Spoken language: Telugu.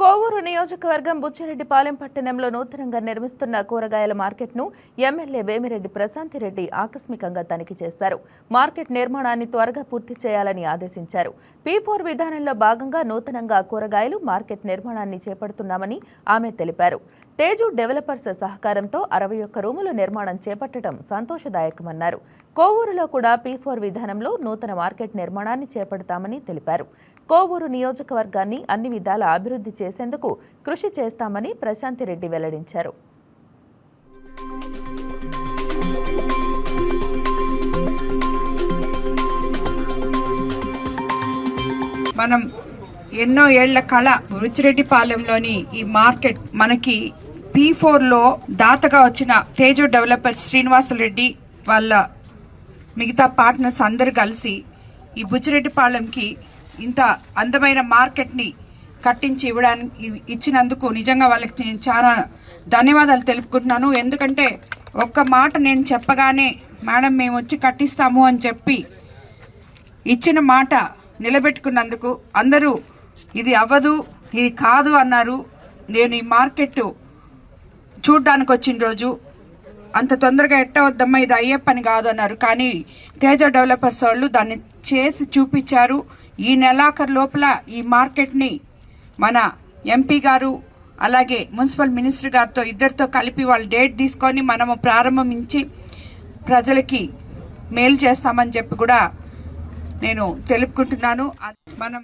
కోవూరు నియోజకవర్గం బుచ్చిరెడ్డిపాలెం పట్టణంలో నూతనంగా నిర్మిస్తున్న కూరగాయల మార్కెట్ను ఎమ్మెల్యే వేమిరెడ్డి ప్రశాంతిరెడ్డి ఆకస్మికంగా తనిఖీ చేశారు. మార్కెట్ నిర్మాణాన్ని త్వరగా పూర్తి చేయాలని ఆదేశించారు. పీ ఫోర్ విధానంలో భాగంగా నూతనంగా కూరగాయలు మార్కెట్ నిర్మాణాన్ని చేపడుతున్నామని ఆమె తెలిపారు. తేజు డెవలపర్స్ సహకారంతో అరవై ఒక్క రూముల నిర్మాణం చేపట్టడం సంతోషదాయకమన్నారు. కోవూరులో కూడా పీ ఫోర్ విధానంలో నూతన మార్కెట్ నిర్మాణాన్ని చేపడతామని తెలిపారు. కోవూరు నియోజకవర్గాన్ని అన్ని విధాల అభివృద్ధి చేసేందుకు కృషి చేస్తామని ప్రశాంతిరెడ్డి వెల్లడించారు. మనం ఎన్నో ఏళ్ళ కళ రుచిరెడ్డిపాలెంలోని ఈ మార్కెట్ మనకి పీ ఫోర్లో దాతగా వచ్చిన తేజో డెవలపర్ శ్రీనివాసరెడ్డి వాళ్ళ మిగతా పార్ట్నర్స్ అందరూ కలిసి ఈ బుచ్చిరెడ్డిపాలెంకి ఇంత అందమైన మార్కెట్ని కట్టించి ఇవ్వడానికి ఇచ్చినందుకు నిజంగా వాళ్ళకి నేను చాలా ధన్యవాదాలు తెలుపుకుంటున్నాను. ఎందుకంటే ఒక్క మాట నేను చెప్పగానే మేడం మేము వచ్చి కట్టిస్తాము అని చెప్పి ఇచ్చిన మాట నిలబెట్టుకున్నందుకు అందరూ ఇది అవ్వదు ఇది కాదు అన్నారు. నేను ఈ మార్కెట్ చూడ్డానికి వచ్చిన రోజు అంత తొందరగా ఎట్టవద్దమ్మా ఇది అయ్యే పని కాదు అన్నారు. కానీ తేజ డెవలపర్స్ వాళ్ళు దాన్ని చేసి చూపించారు. ఈ నెలాఖరు లోపల ఈ మార్కెట్ని మన ఎంపీ గారు అలాగే మున్సిపల్ మినిస్టర్ గారితో ఇద్దరితో కలిపి వాళ్ళు డేట్ తీసుకొని మనము ప్రారంభించి ప్రజలకి మేలు చేస్తామని చెప్పి కూడా నేను తెలుపుకుంటున్నాను. మనం